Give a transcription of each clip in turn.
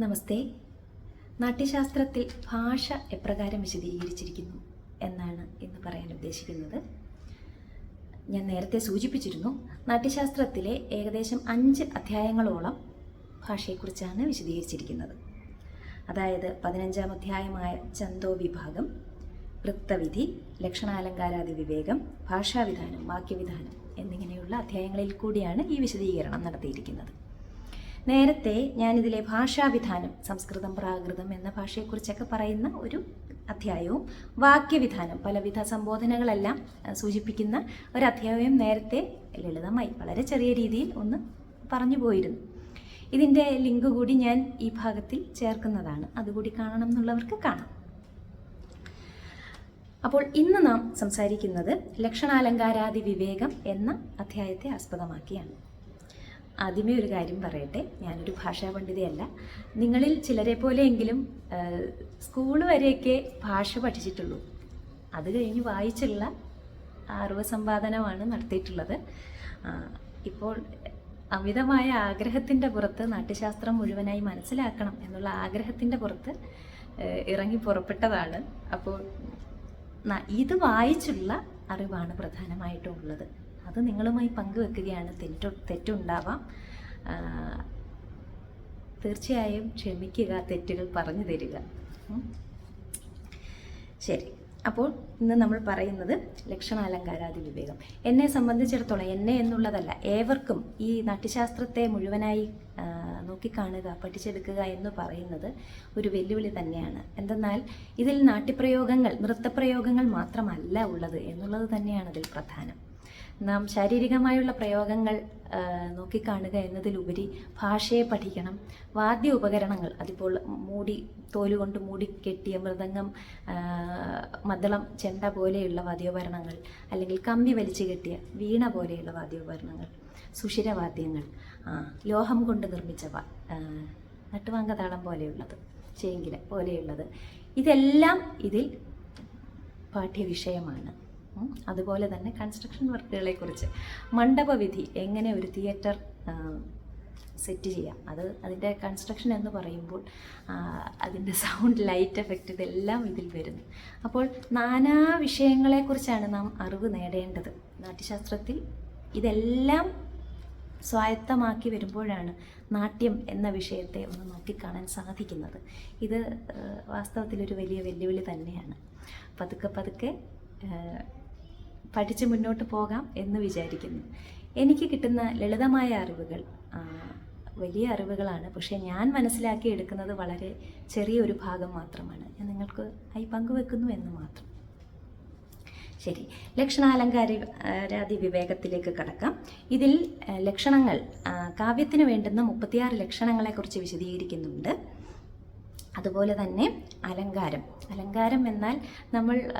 നമസ്തേ. നാട്യശാസ്ത്രത്തിൽ ഭാഷ എപ്രകാരം വിശദീകരിച്ചിരിക്കുന്നു എന്നാണ് ഇന്ന് പറയാൻ ഉദ്ദേശിക്കുന്നത്. ഞാൻ നേരത്തെ സൂചിപ്പിച്ചിരുന്നു നാട്യശാസ്ത്രത്തിലെ ഏകദേശം അഞ്ച് അധ്യായങ്ങളോളം ഭാഷയെക്കുറിച്ചാണ് വിശദീകരിച്ചിരിക്കുന്നത്. അതായത് പതിനഞ്ചാം അധ്യായമായ ചന്തോ വിഭാഗം വൃത്തവിധി ലക്ഷണാലങ്കാരാദി വിവേകം ഭാഷാവിധാനം വാക്യവിധാനം എന്നിങ്ങനെയുള്ള അധ്യായങ്ങളിൽ കൂടിയാണ് ഈ വിശദീകരണം നടത്തിയിരിക്കുന്നത്. നേരത്തെ ഞാനിതിലെ ഭാഷാവിധാനം സംസ്കൃതം പ്രാകൃതം എന്ന ഭാഷയെക്കുറിച്ചൊക്കെ പറയുന്ന ഒരു അധ്യായവും വാക്യവിധാനം പലവിധ സംബോധനകളെല്ലാം സൂചിപ്പിക്കുന്ന ഒരു അധ്യായവും നേരത്തെ ലളിതമായി വളരെ ചെറിയ രീതിയിൽ ഒന്ന് പറഞ്ഞു പോയിരുന്നു. ഇതിന്റെ ലിങ്ക് കൂടി ഞാൻ ഈ ഭാഗത്തിൽ ചേർക്കുന്നതാണ്. അതുകൂടി കാണണം എന്നുള്ളവർക്ക് കാണാം. അപ്പോൾ ഇന്ന് നാം സംസാരിക്കുന്നത് ലക്ഷണാലങ്കാരാദി വിവേകം എന്ന അധ്യായത്തെ ആസ്പദമാക്കിയാണ്. ആദ്യമേ ഒരു കാര്യം പറയട്ടെ. ഞാനൊരു ഭാഷാ പണ്ഡിതയല്ല. നിങ്ങളിൽ ചിലരെ പോലെയെങ്കിലും സ്കൂൾ വരെയൊക്കെ ഭാഷ പഠിച്ചിട്ടുള്ളൂ. അത് കഴിഞ്ഞ് വായിച്ചുള്ള അറിവ് സമ്പാദനമാണ് നടത്തിയിട്ടുള്ളത് ഇപ്പോൾ അമിതമായ ആഗ്രഹത്തിന്റെ പുറത്ത് നാട്യശാസ്ത്രം മുഴുവനായി മനസ്സിലാക്കണം എന്നുള്ള ആഗ്രഹത്തിന്റെ പുറത്ത് ഇറങ്ങി പുറപ്പെട്ടതാണ്. അപ്പോൾ ഇത് വായിച്ചുള്ള അറിവാണ് പ്രധാനമായിട്ടും ഉള്ളത്. അത് നിങ്ങളുമായി പങ്കുവെക്കുകയാണ്. തെറ്റു തെറ്റുണ്ടാവാം. തീർച്ചയായും ക്ഷമിക്കുക തെറ്റുകൾ പറഞ്ഞു തരിക. ശരി. അപ്പോൾ ഇന്ന് നമ്മൾ പറയുന്നത് ലക്ഷണാലങ്കാരാദി വിവേകം. എന്നെ സംബന്ധിച്ചിടത്തോളം എന്നെ എന്നുള്ളതല്ല ഏവർക്കും ഈ നാട്യശാസ്ത്രത്തെ മുഴുവനായി നോക്കിക്കാണുക പഠിച്ചെടുക്കുക എന്ന് പറയുന്നത് ഒരു വെല്ലുവിളി തന്നെയാണ്. എന്തെന്നാൽ ഇതിൽ നാട്യപ്രയോഗങ്ങൾ നൃത്തപ്രയോഗങ്ങൾ മാത്രമല്ല ഉള്ളത് എന്നുള്ളത് തന്നെയാണ് അതിൽ പ്രധാനം. നാം ശാരീരികമായുള്ള പ്രയോഗങ്ങൾ നോക്കിക്കാണുക എന്നതിലുപരി ഭാഷയെ പഠിക്കണം വാദ്യ ഉപകരണങ്ങൾ അതിപ്പോൾ മൂടി തോലുകൊണ്ട് മൂടി കെട്ടിയ മൃദംഗം മദ്ദളം ചെണ്ട പോലെയുള്ള വാദ്യോപകരണങ്ങൾ അല്ലെങ്കിൽ കമ്പി വലിച്ചു കെട്ടിയ വീണ പോലെയുള്ള വാദ്യോപകരണങ്ങൾ സുഷിരവാദ്യങ്ങൾ ലോഹം കൊണ്ട് നിർമ്മിച്ചവ ആ, നട്ടുവാങ്കതാളം പോലെയുള്ളത് ചേങ്കില പോലെയുള്ളത് ഇതെല്ലാം ഇതിൽ പാഠ്യവിഷയമാണ്. അതുപോലെ തന്നെ കൺസ്ട്രക്ഷൻ വർക്കുകളെ കുറിച്ച്. മണ്ഡപവിധി എങ്ങനെ ഒരു തിയേറ്റർ സെറ്റ് ചെയ്യാം? അത് അതിന്റെ കൺസ്ട്രക്ഷൻ എന്ന് പറയുമ്പോൾ അതിന്റെ സൗണ്ട് ലൈറ്റ് എഫക്റ്റ് ഇതെല്ലാം ഇതിൽ വരുന്നു. അപ്പോൾ നാനാ വിഷയങ്ങളെക്കുറിച്ചാണ് നാം അറിവ് നേടേണ്ടത്. നാട്യശാസ്ത്രത്തിൽ ഇതെല്ലാം സ്വായത്തമാക്കി വരുമ്പോഴാണ് നാട്യം എന്ന വിഷയത്തെ ഒന്ന് നോക്കിക്കാണാൻ സാധിക്കുന്നത്. ഇത് വാസ്തവത്തിൽ വാസ്തവത്തിലൊരു വലിയ വെല്ലുവിളി തന്നെയാണ്. പതുക്കെ പതുക്കെ പഠിച്ച് മുന്നോട്ട് പോകാം എന്ന് വിചാരിക്കുന്നു. എനിക്ക് കിട്ടുന്ന ലളിതമായ അറിവുകൾ വലിയ അറിവുകളാണ്. പക്ഷേ ഞാൻ മനസ്സിലാക്കി എടുക്കുന്നത് വളരെ ചെറിയൊരു ഭാഗം മാത്രമാണ്. ഞാൻ നിങ്ങൾക്ക് ആയി പങ്കുവെക്കുന്നു എന്ന് മാത്രം. ശരി. ലക്ഷണാലങ്കാരാദി വിവേകത്തിലേക്ക് കടക്കാം. ഇതിൽ ലക്ഷണങ്ങൾ കാവ്യത്തിന് വേണ്ടുന്ന മുപ്പത്തിയാറ് ലക്ഷണങ്ങളെക്കുറിച്ച് വിശദീകരിക്കുന്നുണ്ട്. അതുപോലെ തന്നെ അലങ്കാരം. അലങ്കാരം എന്നാൽ നമ്മൾ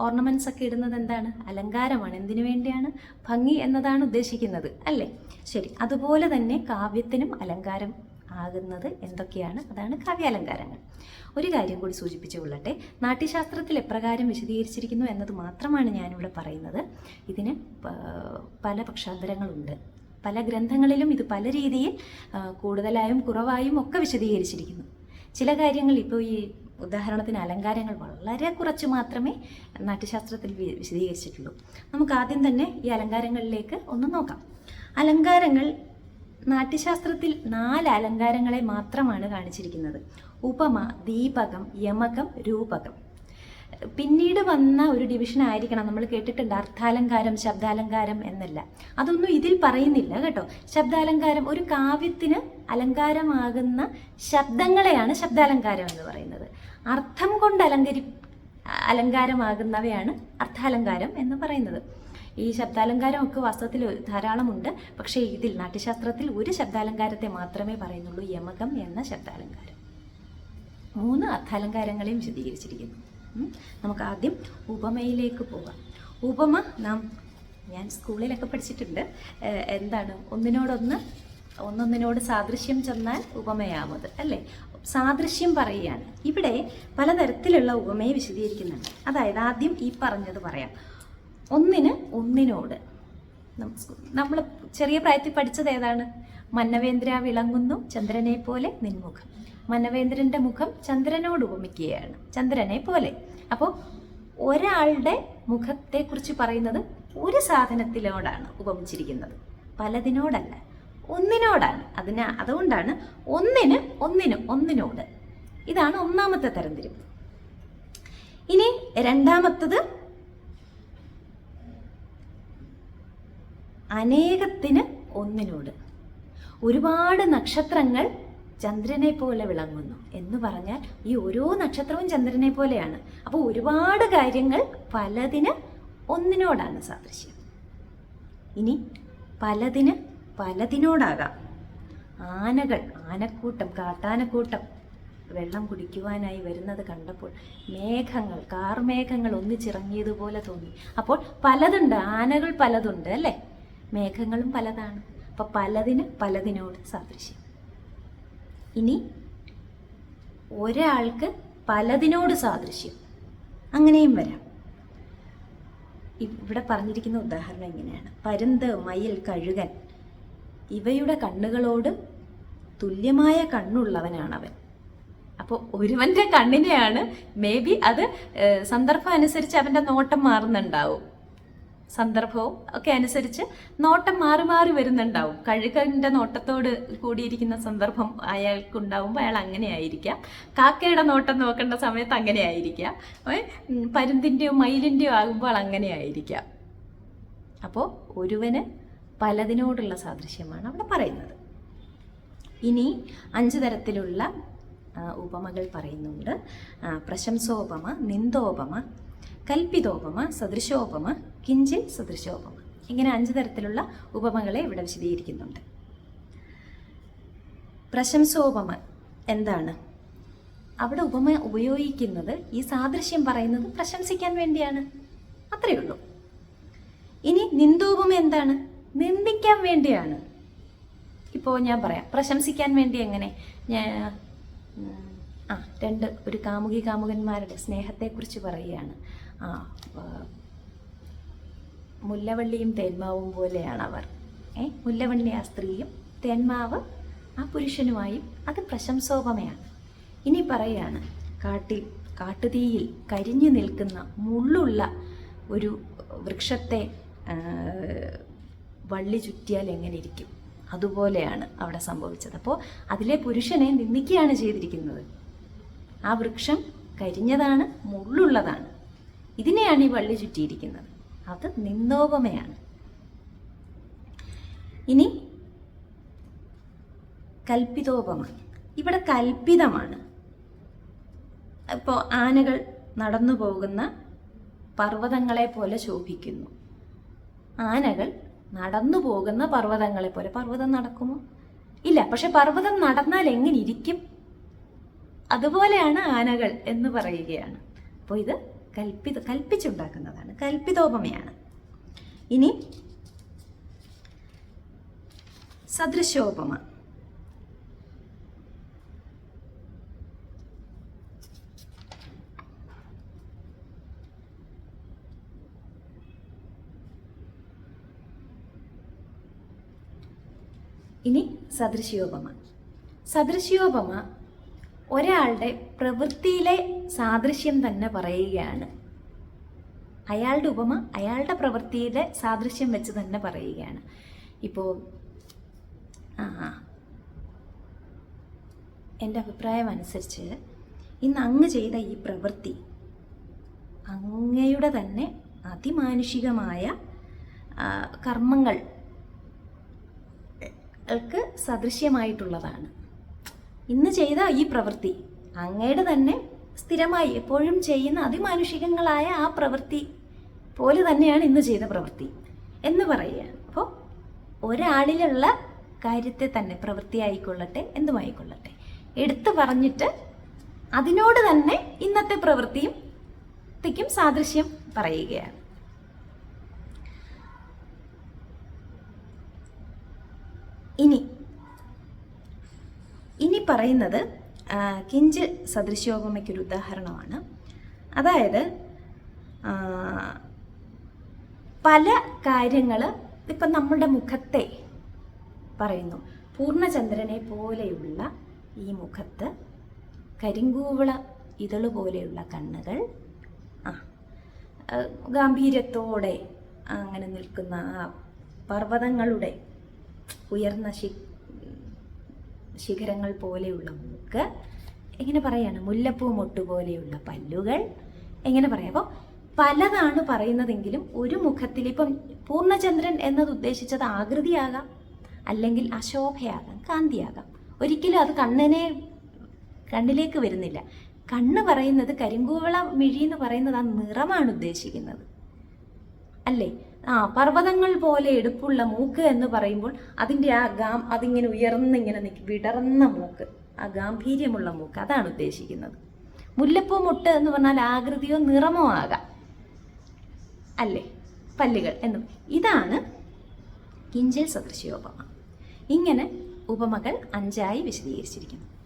ഓർണമെന്റ്സ് ഒക്കെ ഇടുന്നത് എന്താണ്? അലങ്കാരമാണ്. എന്തിനു വേണ്ടിയാണ്? ഭംഗി എന്നതാണ് ഉദ്ദേശിക്കുന്നത് അല്ലേ? ശരി. അതുപോലെ തന്നെ കാവ്യത്തിനും അലങ്കാരം ആകുന്നത് എന്തൊക്കെയാണ്? അതാണ് കാവ്യാലങ്കാരങ്ങൾ. ഒരു കാര്യം കൂടി സൂചിപ്പിച്ചു കൊള്ളട്ടെ. നാട്യശാസ്ത്രത്തിൽ എപ്രകാരം വിശദീകരിച്ചിരിക്കുന്നു എന്നത് മാത്രമാണ് ഞാനിവിടെ പറയുന്നത്. ഇതിന് പല പക്ഷാന്തരങ്ങളുണ്ട്. പല ഗ്രന്ഥങ്ങളിലും ഇത് പല രീതിയിൽ കൂടുതലായും കുറവായും ഒക്കെ വിശദീകരിച്ചിരിക്കുന്നു. ചില കാര്യങ്ങൾ ഇപ്പോൾ ഈ ഉദാഹരണത്തിന് അലങ്കാരങ്ങൾ വളരെ കുറച്ച് മാത്രമേ നാട്യശാസ്ത്രത്തിൽ വിശദീകരിച്ചിട്ടുള്ളൂ. നമുക്ക് ആദ്യം തന്നെ ഈ അലങ്കാരങ്ങളിലേക്ക് ഒന്ന് നോക്കാം. അലങ്കാരങ്ങൾ നാട്യശാസ്ത്രത്തിൽ നാല് അലങ്കാരങ്ങളെ മാത്രമാണ് കാണിച്ചിരിക്കുന്നത്. ഉപമ ദീപകം യമകം രൂപകം. പിന്നീട് വന്ന ഒരു ഡിവിഷൻ ആയിരിക്കണം. നമ്മൾ കേട്ടിട്ടുണ്ട് അർത്ഥാലങ്കാരം ശബ്ദാലങ്കാരം എന്നല്ല. അതൊന്നും ഇതിൽ പറയുന്നില്ല കേട്ടോ. ശബ്ദാലങ്കാരം ഒരു കാവ്യത്തിന് അലങ്കാരമാകുന്ന ശബ്ദങ്ങളെയാണ് ശബ്ദാലങ്കാരം എന്ന് പറയുന്നത്. അർത്ഥം കൊണ്ട് അലങ്കരി അലങ്കാരമാകുന്നവയാണ് അർത്ഥാലങ്കാരം എന്ന് പറയുന്നത്. ഈ ശബ്ദാലങ്കാരം ഒക്കെ വാസ്തവത്തിൽ ധാരാളമുണ്ട്. പക്ഷേ ഇതിൽ നാട്യശാസ്ത്രത്തിൽ ഒരു ശബ്ദാലങ്കാരത്തെ മാത്രമേ പറയുന്നുള്ളൂ. യമകം എന്ന ശബ്ദാലങ്കാരം. മൂന്ന് അർത്ഥാലങ്കാരങ്ങളെയും വിശദീകരിച്ചിരിക്കുന്നു. നമുക്ക് ആദ്യം ഉപമയിലേക്ക് പോകാം ഉപമ നാം ഞാൻ സ്കൂളിലൊക്കെ പഠിച്ചിട്ടുണ്ട്. എന്താണ്? ഒന്നിനോടൊന്ന് ഒന്നൊന്നിനോട് സാദൃശ്യം ചെന്നാൽ ഉപമയാമത് അല്ലേ? സാദൃശ്യം പറയുകയാണ്. ഇവിടെ പലതരത്തിലുള്ള ഉപമയെ വിശദീകരിക്കുന്നുണ്ട്. അതായത് ആദ്യം ഈ പറഞ്ഞത് പറയാം. ഒന്നിന് ഒന്നിനോട്. നമ്മൾ ചെറിയ പ്രായത്തിൽ പഠിച്ചത് ഏതാണ്? മന്നവേന്ദ്ര വിളങ്ങുന്നു ചന്ദ്രനെ പോലെ നിൻമുഖം. മന്നവേന്ദ്രന്റെ മുഖം ചന്ദ്രനോട് ഉപമിക്കുകയാണ്. ചന്ദ്രനെ പോലെ. അപ്പോൾ ഒരാളുടെ മുഖത്തെക്കുറിച്ച് പറയുന്നത് ഒരു സാധനത്തിനോടാണ് ഉപമിച്ചിരിക്കുന്നത്. പലതിനോടല്ല. ഒന്നിനോടാണ്. അതിന് അതുകൊണ്ടാണ് ഒന്നിന് ഒന്നിന് ഒന്നിനോട്. ഇതാണ് ഒന്നാമത്തെ തരംതിരിവ്. ഇനി രണ്ടാമത്തത് അനേകത്തിന് ഒന്നിനോട്. ഒരുപാട് നക്ഷത്രങ്ങൾ ചന്ദ്രനെ പോലെ വിളങ്ങുന്നു. എന്ന് പറഞ്ഞാൽ ഈ ഓരോ നക്ഷത്രവും ചന്ദ്രനെ പോലെയാണ് അപ്പോൾ ഒരുപാട് കാര്യങ്ങൾ പലതിന് ഒന്നിനോടാണ് സാദൃശ്യം. ഇനി പലതിന് പലതിനോടാകാം. ആനകൾ ആനക്കൂട്ടം കാട്ടാനക്കൂട്ടം വെള്ളം കുടിക്കുവാനായി വരുന്നത് കണ്ടപ്പോൾ മേഘങ്ങൾ കാർമേഘങ്ങൾ ഒന്നിച്ചിറങ്ങിയതുപോലെ തോന്നി. അപ്പോൾ പലതുണ്ട് ആനകൾ പലതുണ്ട് അല്ലേ? മേഘങ്ങളും പലതാണ്. അപ്പോൾ പലതിന് പലതിനോട് സാദൃശ്യം. ഇനി ഒരാൾക്ക് പലതിനോട് സാദൃശ്യം. അങ്ങനെയും വരാം. ഇവിടെ പറഞ്ഞിരിക്കുന്ന ഉദാഹരണം ഇങ്ങനെയാണ്. പരുന്ത് മയിൽ കഴുകൻ. ഇവയുടെ കണ്ണുകളോട് തുല്യമായ കണ്ണുള്ളവനാണവൻ. അപ്പോൾ ഒരുവന്റെ കണ്ണിനെയാണ് മേ ബി അത് സന്ദർഭം അനുസരിച്ച് അവന്റെ നോട്ടം മാറുന്നുണ്ടാവും. സന്ദർഭവും ഒക്കെ അനുസരിച്ച് നോട്ടം മാറി മാറി വരുന്നുണ്ടാവും. കഴുകന്റെ നോട്ടത്തോട് കൂടിയിരിക്കുന്ന സന്ദർഭം അയാൾക്കുണ്ടാവുമ്പോൾ അയാൾ അങ്ങനെ ആയിരിക്കാം. കാക്കയുടെ നോട്ടം നോക്കേണ്ട സമയത്ത് അങ്ങനെ ആയിരിക്കാം. പരുന്തിന്റെയോ മയിലിന്റെയോ ആകുമ്പോൾ അങ്ങനെ ആയിരിക്കാം. അപ്പോൾ ഒരുവന് പലതിനോടുള്ള സാദൃശ്യമാണ് അവിടെ പറയുന്നത്. ഇനി അഞ്ച് തരത്തിലുള്ള ഉപമകൾ പറയുന്നുണ്ട്. പ്രശംസോപമ നിന്ദോപമ കൽപ്പിതോപമ സദൃശോപമ കിഞ്ചിൽ സദൃശോപമ ഇങ്ങനെ അഞ്ച് തരത്തിലുള്ള ഉപമകളെ ഇവിടെ വിശദീകരിക്കുന്നുണ്ട്. പ്രശംസോപമ എന്താണ്? അവിടെ ഉപമ ഉപയോഗിക്കുന്നത് ഈ സാദൃശ്യം പറയുന്നത് പ്രശംസിക്കാൻ വേണ്ടിയാണ്. അത്രയേ ഉള്ളൂ. ഇനി നിന്ദോപമ എന്താണ്? നിന്ദിക്കാൻ വേണ്ടിയാണ്. ഇപ്പോൾ ഞാൻ പറയാം. പ്രശംസിക്കാൻ വേണ്ടി എങ്ങനെ? ഞാൻ ആ രണ്ട് ഒരു കാമുകി കാമുകന്മാരുടെ സ്നേഹത്തെക്കുറിച്ച് പറയുകയാണ്. ആ, മുല്ലവള്ളിയും തേന്മാവും പോലെയാണ് അവർ ഏ? മുല്ലവള്ളി ആ സ്ത്രീയും തേന്മാവ് ആ പുരുഷനുമായും അത് പ്രശംസോപമയാണ്. ഇനി പറയാണ് കാട്ടിൽ കാട്ടുതീയിൽ കരിഞ്ഞു നിൽക്കുന്ന മുള്ളുള്ള ഒരു വൃക്ഷത്തെ വള്ളി ചുറ്റിയാൽ എങ്ങനെ ഇരിക്കും? അതുപോലെയാണ് അവിടെ സംഭവിച്ചത്. അപ്പോൾ അതിലെ പുരുഷനെ നിന്ദിക്കുകയാണ് ചെയ്തിരിക്കുന്നത്. ആ വൃക്ഷം കരിഞ്ഞതാണ് മുള്ളുള്ളതാണ്. ഇതിനെയാണ് ഈ വള്ളി ചുറ്റിയിരിക്കുന്നത്. അത് നിന്നോപമയാണ്. ഇനി കൽപ്പിതോപമ ഇവിടെ കൽപ്പിതമാണ്. ഇപ്പോൾ ആനകൾ നടന്നു പോകുന്ന പർവതങ്ങളെ പോലെ ശോഭിക്കുന്നു. ആനകൾ നടന്നു പോകുന്ന പർവതങ്ങളെ പോലെ. പർവതം നടക്കുമോ? ഇല്ല പക്ഷെ പർവതം നടന്നാൽ എങ്ങനെ ഇരിക്കും? അതുപോലെയാണ് ആനകൾ എന്ന് പറയുകയാണ്. അപ്പോൾ ഇത് കൽപ്പിത കൽപ്പിച്ചുണ്ടാക്കുന്നതാണ്. കൽപ്പിതോപമയാണ്. ഇനി സദൃശോപമ. ഇനി സദൃശ്യോപമ സദൃശ്യോപമ ഒരാളുടെ പ്രവൃത്തിയിലെ സാദൃശ്യം തന്നെ പറയുകയാണ്. അയാളുടെ ഉപമ അയാളുടെ പ്രവൃത്തിയിലെ സാദൃശ്യം വെച്ച് തന്നെ പറയുകയാണ്. ഇപ്പോൾ ആ എന്റെ അഭിപ്രായം അനുസരിച്ച് ഇന്ന് അങ്ങ് ചെയ്ത ഈ പ്രവൃത്തി അങ്ങയുടെ തന്നെ അതിമാനുഷികമായ കർമ്മങ്ങൾ സദൃശ്യമായിട്ടുള്ളതാണ്. ഇന്ന് ചെയ്ത ഈ പ്രവൃത്തി അങ്ങയുടെ തന്നെ സ്ഥിരമായി എപ്പോഴും ചെയ്യുന്ന അതിമാനുഷികങ്ങളായ ആ പ്രവൃത്തി പോലെ തന്നെയാണ് ഇന്ന് ചെയ്ത പ്രവൃത്തി എന്ന് പറയുകയാണ്. അപ്പോൾ ഒരാളിലുള്ള കാര്യത്തെ തന്നെ പ്രവൃത്തി ആയിക്കൊള്ളട്ടെ എന്തുമായിക്കൊള്ളട്ടെ എടുത്തു പറഞ്ഞിട്ട് അതിനോട് തന്നെ ഇന്നത്തെ പ്രവൃത്തിയും ത്തിക്കും സാദൃശ്യം പറയുകയാണ് ഇനി ഇനി പറയുന്നത് കിഞ്ച് സദൃശ്യോപമയ്ക്കൊരു ഉദാഹരണമാണ്. അതായത് പല കാര്യങ്ങൾ ഇപ്പം നമ്മുടെ മുഖത്തെ പറയുന്നു. പൂർണചന്ദ്രനെ പോലെയുള്ള ഈ മുഖത്ത് കരിങ്കൂവള ഇതൾ പോലെയുള്ള കണ്ണുകൾ ആ, ഗാംഭീര്യത്തോടെ അങ്ങനെ നിൽക്കുന്ന ആ പർവതങ്ങളുടെ ഉയർന്ന ശി ശിഖരങ്ങൾ പോലെയുള്ള മൂക്ക് എങ്ങനെ പറയാണ്? മുല്ലപ്പൂ മൊട്ട് പോലെയുള്ള പല്ലുകൾ. എങ്ങനെ പറയാം? അപ്പോൾ പലതാണ് പറയുന്നതെങ്കിലും ഒരു മുഖത്തിൽ ഇപ്പം പൂർണചന്ദ്രൻ എന്നത് ഉദ്ദേശിച്ചത് ആകൃതിയാകാം അല്ലെങ്കിൽ അശോഭയാകാം കാന്തിയാകാം. ഒരിക്കലും അത് കണ്ണിനെ കണ്ണിലേക്ക് വരുന്നില്ല. കണ്ണ് പറയുന്നത് കരിങ്കൂവള മിഴി എന്ന് പറയുന്നത് ആ നിറമാണ് ഉദ്ദേശിക്കുന്നത്. അല്ലേ? ആ പർവതങ്ങൾ പോലെ എടുപ്പുള്ള മൂക്ക് എന്ന് പറയുമ്പോൾ അതിന്റെ ആ ഗാം അതിങ്ങനെ ഉയർന്നിങ്ങനെ നിൽക്കും വിടർന്ന മൂക്ക് ആ ഗാംഭീര്യമുള്ള മൂക്ക്. അതാണ് ഉദ്ദേശിക്കുന്നത്. മുല്ലപ്പൂ മുട്ട് എന്ന് പറഞ്ഞാൽ ആകൃതിയോ നിറമോ ആകാം. അല്ലേ? പല്ലുകൾ എന്നും. ഇതാണ് കിഞ്ചൽ സദൃശ്യോപമ. ഇങ്ങനെ ഉപമകൾ അഞ്ചായി വിശദീകരിച്ചിരിക്കുന്നു.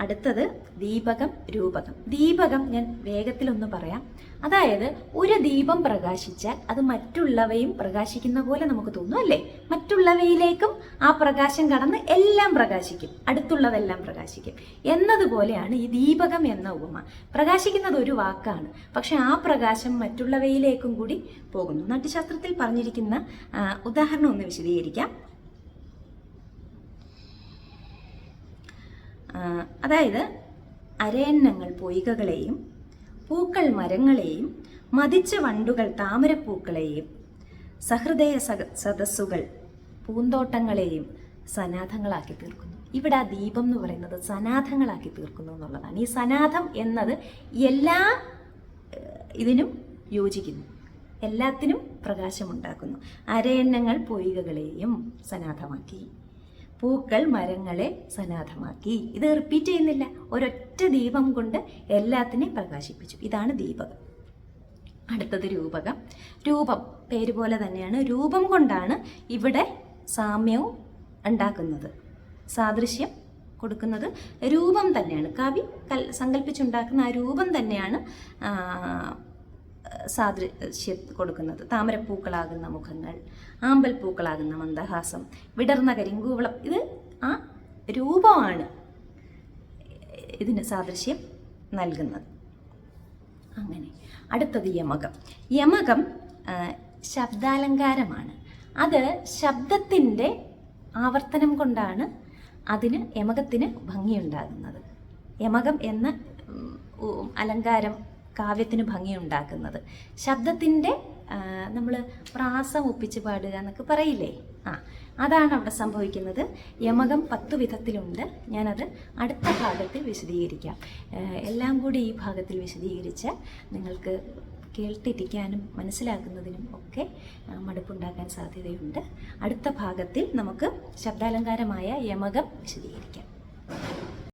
അടുത്തത് ദീപകം രൂപകം. ദീപകം ഞാൻ വേഗത്തിലൊന്ന് പറയാം. അതായത് ഒരു ദീപം പ്രകാശിച്ചാൽ അത് മറ്റുള്ളവയും പ്രകാശിക്കുന്ന പോലെ നമുക്ക് തോന്നും അല്ലേ? മറ്റുള്ളവയിലേക്കും ആ പ്രകാശം കടന്ന് എല്ലാം പ്രകാശിക്കും. അടുത്തുള്ളതെല്ലാം പ്രകാശിക്കും. എന്നതുപോലെയാണ് ഈ ദീപകം എന്ന ഉപമ. പ്രകാശിക്കുന്നത് ഒരു വാക്കാണ്. പക്ഷെ ആ പ്രകാശം മറ്റുള്ളവയിലേക്കും കൂടി പോകുന്നു. നാട്യശാസ്ത്രത്തിൽ പറഞ്ഞിരിക്കുന്ന ഉദാഹരണം ഒന്ന് വിശദീകരിക്കാം ആ, അതായത് അരയന്നങ്ങൾ പൊയ്കകളെയും പൂക്കൾ മരങ്ങളെയും മതിച്ച വണ്ടുകൾ താമരപ്പൂക്കളെയും സഹൃദയ സക- സദസ്സുകൾ പൂന്തോട്ടങ്ങളെയും സനാഥങ്ങളാക്കി തീർക്കുന്നു. ഇവിടെ ആ ദീപം എന്ന് പറയുന്നത് സനാഥങ്ങളാക്കി തീർക്കുന്നു എന്നുള്ളതാണ്. ഈ സനാഥം എന്നത് എല്ലാ ഇതിനും യോജിക്കുന്നു. എല്ലാത്തിനും പ്രകാശമുണ്ടാക്കുന്നു. അരയന്നങ്ങൾ പൊയ്കകളെയും സനാഥമാക്കി. പൂക്കൾ മരങ്ങളെ സനാഥമാക്കി ഇത് റിപ്പീറ്റ് ചെയ്യുന്നില്ല. ഒരൊറ്റ ദീപം കൊണ്ട് എല്ലാത്തിനെയും പ്രകാശിപ്പിച്ചു. ഇതാണ് ദീപകം. അടുത്തത് രൂപകം. രൂപം പേര് പോലെ തന്നെയാണ്. രൂപം കൊണ്ടാണ് ഇവിടെ സാമ്യവും ഉണ്ടാക്കുന്നത്. സാദൃശ്യം കൊടുക്കുന്നത് രൂപം തന്നെയാണ്. കവി കൽ സങ്കല്പിച്ചുണ്ടാക്കുന്ന ആ രൂപം തന്നെയാണ് സാദൃശ്യം കൊടുക്കുന്നത്. താമരപ്പൂക്കളാകുന്ന മുഖങ്ങൾ ആമ്പൽ പൂക്കളാകുന്ന മന്ദഹാസം വിടർന്ന കരിങ്കൂവളം. ഇത് ആ രൂപമാണ് ഇതിന് സാദൃശ്യം നൽകുന്നത്. അങ്ങനെ. അടുത്തത് യമകം. യമകം ശബ്ദാലങ്കാരമാണ്. അത് ശബ്ദത്തിന്റെ ആവർത്തനം കൊണ്ടാണ് അതിന് യമകത്തിന് ഭംഗിയുണ്ടാകുന്നത്. യമകം എന്ന അലങ്കാരം കാവ്യത്തിന് ഭംഗിയുണ്ടാക്കുന്നത്. ശബ്ദത്തിന്റെ നമ്മൾ പ്രാസം ഒപ്പിച്ച് പാടുക എന്നൊക്കെ പറയില്ലേ? ആ അതാണ് അവിടെ സംഭവിക്കുന്നത്. യമകം പത്തു വിധത്തിലുണ്ട്. ഞാനത് അടുത്ത ഭാഗത്തിൽ വിശദീകരിക്കാം. എല്ലാം കൂടി ഈ ഭാഗത്തിൽ വിശദീകരിച്ച് നിങ്ങൾക്ക് കേട്ടിരിക്കാനും മനസ്സിലാക്കുന്നതിനും ഒക്കെ മടുപ്പുണ്ടാക്കാൻ സാധ്യതയുണ്ട്. അടുത്ത ഭാഗത്തിൽ നമുക്ക് ശബ്ദാലങ്കാരമായ യമകം വിശദീകരിക്കാം.